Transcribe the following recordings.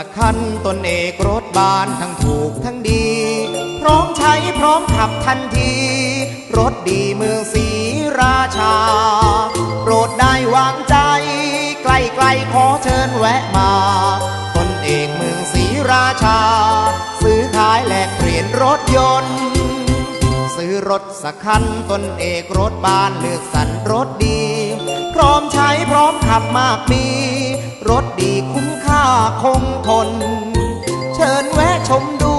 สักคันตนเอกรถบานทั้งถูกทั้งดี พร้อมใช้พร้อมขับทันที รถดีเมืองศรีราชา โปรดได้วางใจ ใกล้ๆขอเชิญแวะมา ตนเอกเมืองศรีราชา ซื้อขายแลกเปลี่ยนรถยนต์ ซื้อรถสักคันตนเอกรถบานเลือกสรรรถดี พร้อมใช้พร้อมขับมากมี รถดีคุ้มค่าคงทน เชิญแวะชมดู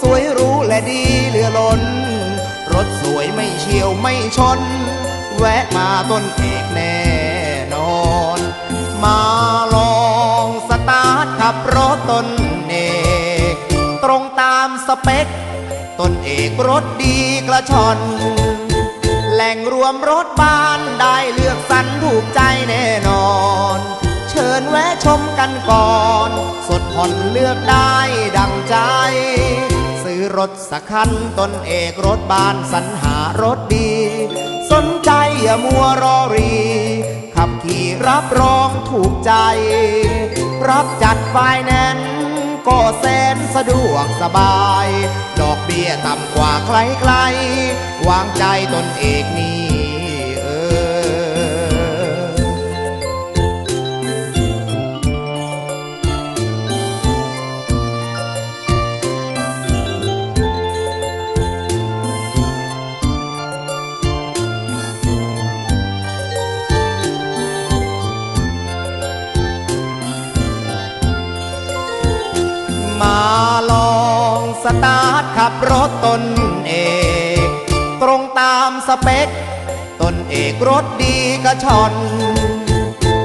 สวยรู้และดีเหลือล้น รถสวยไม่เฉียวไม่ชน แวะมาต้นเอกแน่นอน มาลองสตาร์ทขับรถต้นเอกตรงตามสเปคต้นเอกรถดีกระชอนแหล่งรวมรถบ้านได้เลือก ถูกใจแน่นอน เชิญแวะชมกันก่อน สดผ่อนเลือกได้ดังใจ ซื้อรถสักคันตนเอกรถบ้านสรรหารถดี สนใจอย่ามัวรอรี ขับขี่รับรองถูกใจ รับจัดไฟแนนซ์ก็แสนสะดวกสบาย ดอกเบี้ยต่ำกว่าใครๆวางใจตนเอกนี่ บรถตนเอกตรงตามสเปค ตนเอกรถดีกระชอน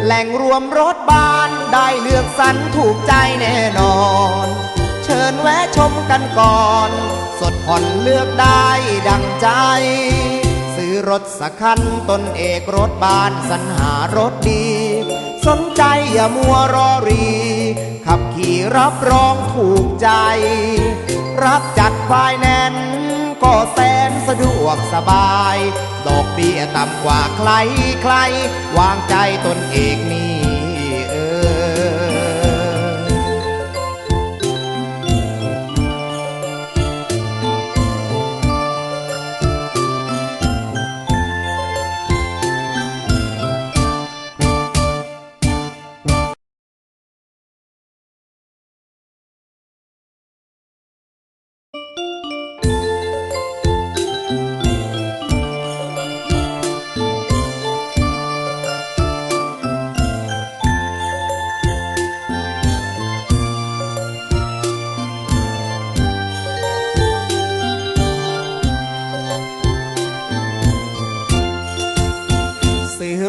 แหล่งรวมรถบ้านได้เลือกสรรถูกใจแน่นอน เชิญแวะชมกันก่อน สดผ่อนเลือกได้ดังใจ ซื้อรถสักคันตนเอกรถบ้านสรรหารถดี สนใจอย่ามัวรอรี ขับขี่รับรองถูกใจ รับจัดไฟแนนก็แสนสะดวกสบาย ดอกเบี้ยต่ำกว่าใครใคร วางใจตนเอกนี่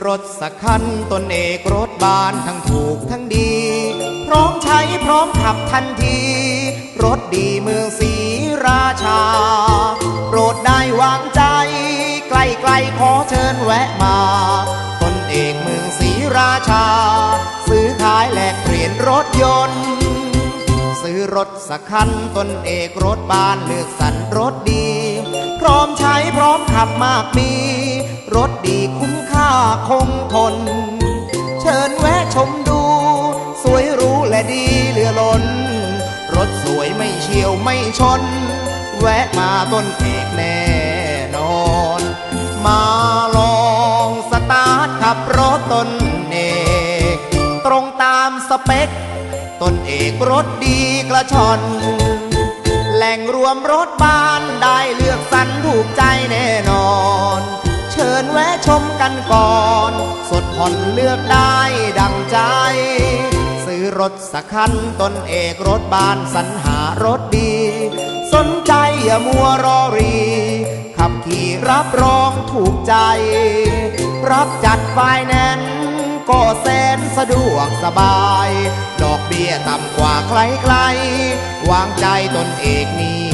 รถสักคันตนเอกรถบานทั้งถูกทั้งดี พร้อมใช้พร้อมขับทันที รถดีเมืองศรีราชา โปรดได้วางใจ ใกล้ๆขอเชิญแวะมา ตนเอกเมืองศรีราชา ซื้อขายแลกเปลี่ยนรถยนต์ ซื้อรถสักคันตนเอกรถบ้านเลือกสรรรถดี พร้อมใช้พร้อมขับมากมี รถดีคุ้มค่าคงทน เชิญแวะชมดู สวยรู้และดีเหลือล้น รถสวยไม่เฉียวไม่ชน แวะมาต้นเอกแน่นอน มาลองสตาร์ทขับรถต้นเอกตรงตามสเปคต้นเอกรถดีกระชอนแหล่งรวมรถบ้านได้เลือกสรรถูกใจแน่นอน เชิญแวะชมกันก่อน สดผ่อนเลือกได้ดังใจ ซื้อรถสักคันตนเอกรถบ้านสรรหารถดี สนใจอย่ามัวรอรี ขับขี่รับรองถูกใจ รับจัดไฟแนนซ์ก็แสนสะดวกสบาย ดอกเบี้ยต่ำกว่าใครๆวางใจตนเอกนี่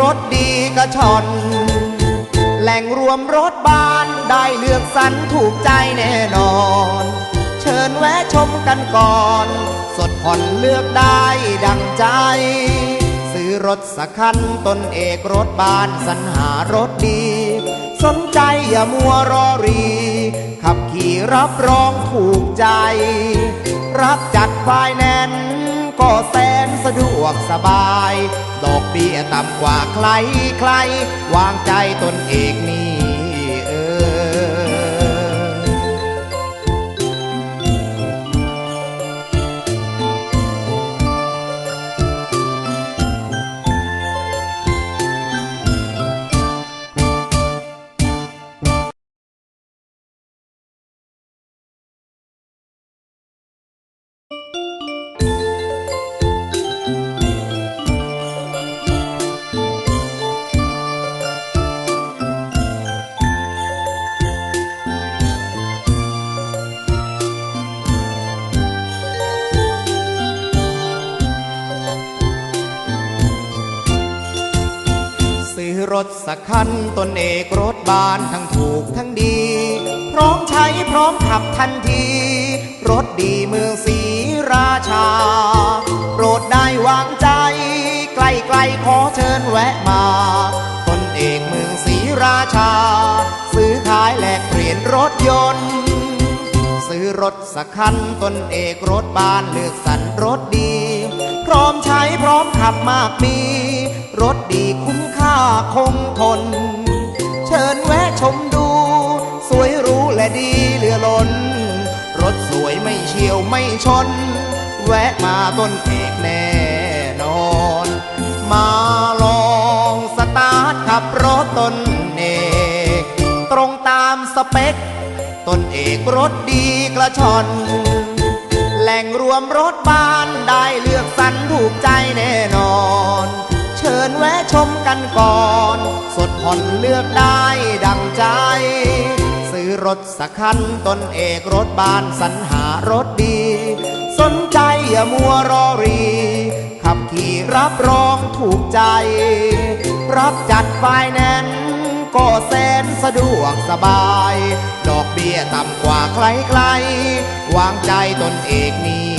รถดีกระชอน แหล่งรวมรถบ้านได้เลือกสรรถูกใจแน่นอน เชิญแวะชมกันก่อน สดผ่อนเลือกได้ดังใจ ซื้อรถสักคันตนเอกรถบ้านสรรหารถดี สนใจอย่ามัวรอรี ขับขี่รับรองถูกใจ รับจัดไฟแนนซ์ ก็แสนสะดวกสบาย ดอกเบี้ยต่ำกว่าใครใคร วางใจตนเองนี้ รถสักคันตนเอกรถบ้านทั้งถูกทั้งดี พร้อมใช้พร้อมขับทันที รถดีเมืองศรีราชา โปรดได้วางใจ ใกล้ๆขอเชิญแวะมา ตนเอกเมืองศรีราชา ซื้อขายแลกเปลี่ยนรถยนต์ ซื้อรถสักคันตนเอกรถบ้านเลือกสรรรถดี พร้อมใช้พร้อมขับมากมี รถดีคุ้มค่าคงทน เชิญแวะชมดู สวยรู้และดีเหลือล้น รถสวยไม่เฉียวไม่ชน แวะมาต้นเอกแน่นอน มาลองสตาร์ทขับรถต้นเอกตรงตามสเปคต้นเอกรถดีกระชอน แหล่งรวมรถบ้านได้เลือกสรรถูกใจแน่นอน เชิญแวะชมกันก่อน สดผ่อนเลือกได้ดังใจ ซื้อรถสักคันตนเอกรถบ้านสรรหารถดี สนใจอย่ามัวรอรี ขับขี่รับรองถูกใจ รับจัดไฟแนนซ์ ก็แสนสะดวกสบาย ดอกเบี้ยต่ำกว่าใครๆวางใจตนเอกนี่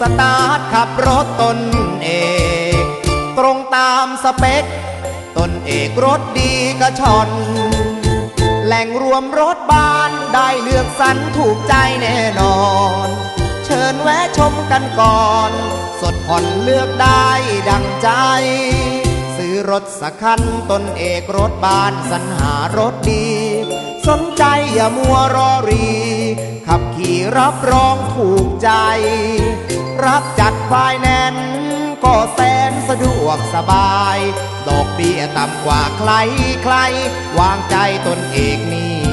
สตาร์ทขับรถตนเอกตรงตามสเปค ตนเอกรถดีกระชอนแหล่งรวมรถบ้านได้เลือกสรรถูกใจแน่นอน เชิญแวะชมกันก่อน สดผ่อนเลือกได้ดังใจ ซื้อรถสักคันตนเอกรถบ้านสรรหารถดี สนใจอย่ามัวรอรี ขับขี่รับรองถูกใจ จัดไฟแนนก็แสนสะดวกสบาย ดอกเบี้ยต่ำกว่าใครใคร วางใจตนเอกนี่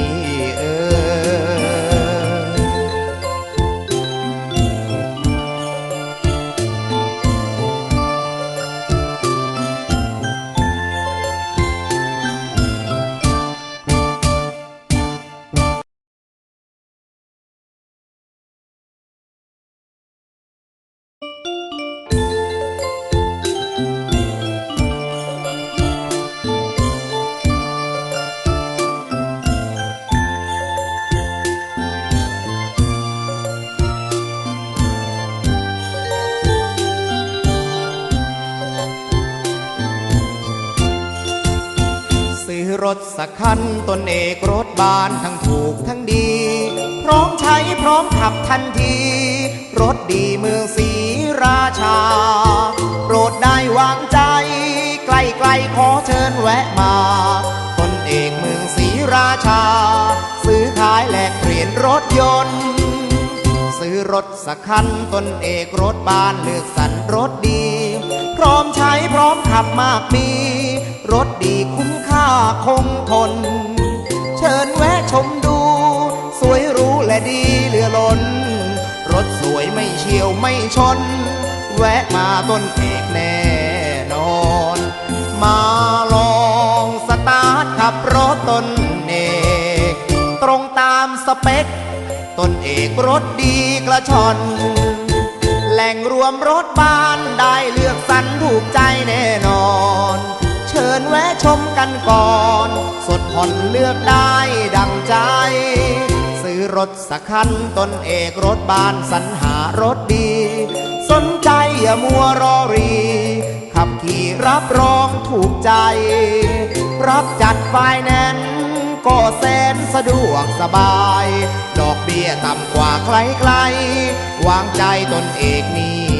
ถสักคันตนเอกรถบ้านทั้งถูกทั้งดี พร้อมใช้พร้อมขับทันที รถดีเมืองศรีราชา โปรดได้วางใจ ใกล้ๆขอเชิญแวะมา ตนเอกเมืองศรีราชา ซื้อขายแลกเปลี่ยนรถยนต์ ซื้อรถสักคันตนเอกรถบ้านเลือกสรรรถดี พร้อมใช้พร้อมขับมากมี รถดีคุ้มค่าคงทน เชิญแวะชมดู สวยรู้และดีเหลือล้น รถสวยไม่เฉียวไม่ชน แวะมาต้นเอกแน่นอน มาลองสตาร์ทขับรถต้นเอกตรงตามสเปคต้นเอกรถดีกระชอนแหล่งรวมรถบ้านได้เลือกสรรถูกใจแน่นอน เชิญแวะชมกันก่อน สดผ่อนเลือกได้ดังใจ ซื้อรถสักคันตนเอกรถบ้านสรรหารถดี สนใจอย่ามัวรอรี ขับขี่รับรองถูกใจ รับจัดไฟแนนซ์ก็แสนสะดวกสบาย ดอกเบี้ยต่ำกว่าใครๆวางใจตนเอกนี่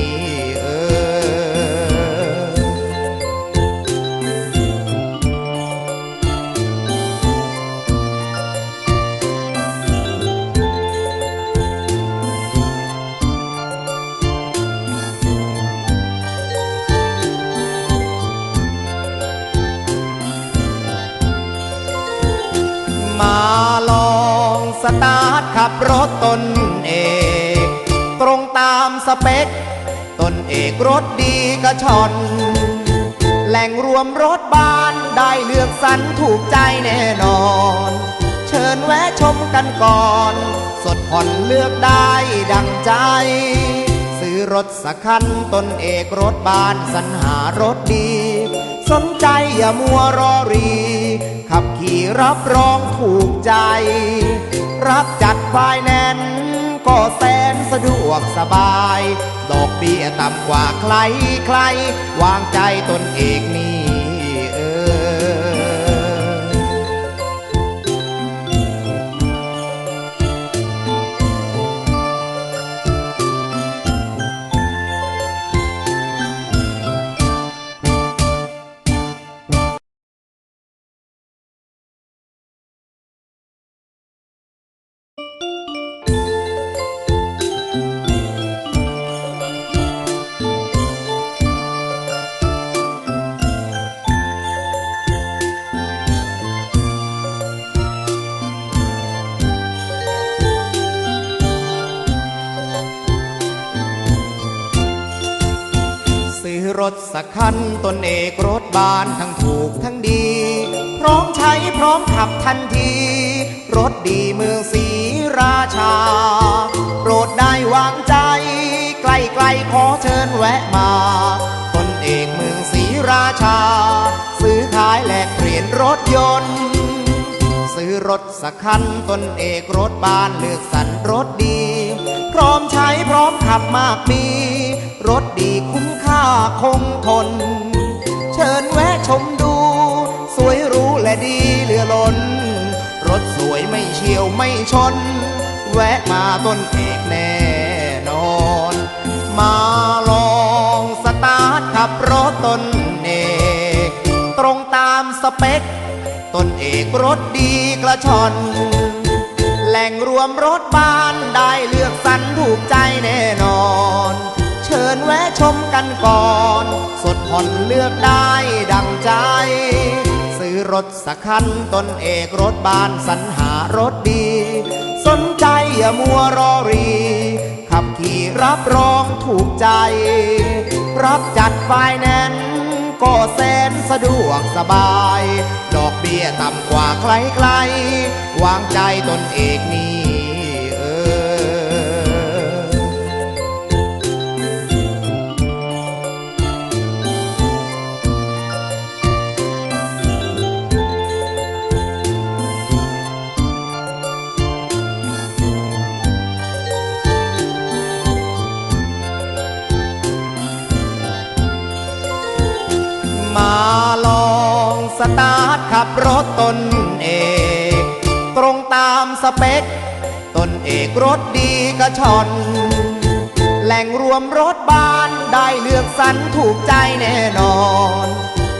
ตาร์ทขับรถตนเอกตรงตามสเปค ตนเอกรถดีกระชอน แหล่งรวมรถบ้านได้เลือกสรรถูกใจแน่นอน เชิญแวะชมกันก่อน สดผ่อนเลือกได้ดังใจ ซื้อรถสักคันตนเอกรถบ้านสรรหารถดี สนใจอย่ามัวรอรี ขับขี่รับรองถูกใจ รับจัดภายแน่น ก็แสนสะดวกสบาย ดอกเบี้ยต่ำกว่าใครใคร วางใจตนเองนี่ รถสักคันตนเอกรถบ้านทั้งถูกทั้งดี พร้อมใช้พร้อมขับทันที รถดีเมืองศรีราชา โปรดได้วางใจ ใกล้ๆขอเชิญแวะมา ตนเอกเมืองศรีราชา ซื้อขายแลกเปลี่ยนรถยนต์ ซื้อรถสักคันตนเอกรถบ้านเลือกสรรรถดี พร้อมใช้พร้อมขับมากมี รถดีคุ้ม คงทน เชิญแวะชมดู สวยรู้และดีเหลือล้น รถสวยไม่เฉียวไม่ชน แวะมาต้นเอกแน่นอน มาลองสตาร์ทขับรถต้นเอกตรงตามสเปคต้นเอกรถดีกระชอนแหล่งรวมรถบ้านได้เลือกสรรถูกใจแน่นอน มกันก่อน สดผ่อนเลือกได้ดังใจ ซื้อรถสักคันตนเอกรถบ้านสรรหารถดี สนใจอย่ามัวรอรี ขับขี่รับรองถูกใจ รับจัดไฟแนนซ์ก็แสนสะดวกสบาย ดอกเบี้ยต่ำกว่าใครๆวางใจตนเอกนี่ เปคตนเอกรถดีกระชอน แหล่งรวมรถบ้านได้เลือกสรรถูกใจแน่นอน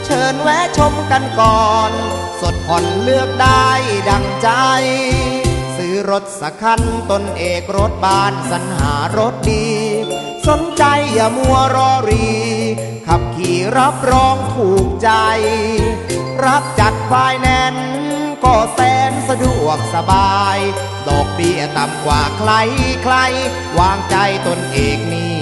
เชิญแวะชมกันก่อน สดผ่อนเลือกได้ดังใจ ซื้อรถสักคันตนเอกรถบ้านสรรหารถดี สนใจอย่ามัวรอรี ขับขับขี่รับรองถูกใจ รับจัดไฟแนนซ์ ก็แสนสะดวกสบาย ดอกเบี้ยต่ำกว่าใครใคร วางใจตนเองนี่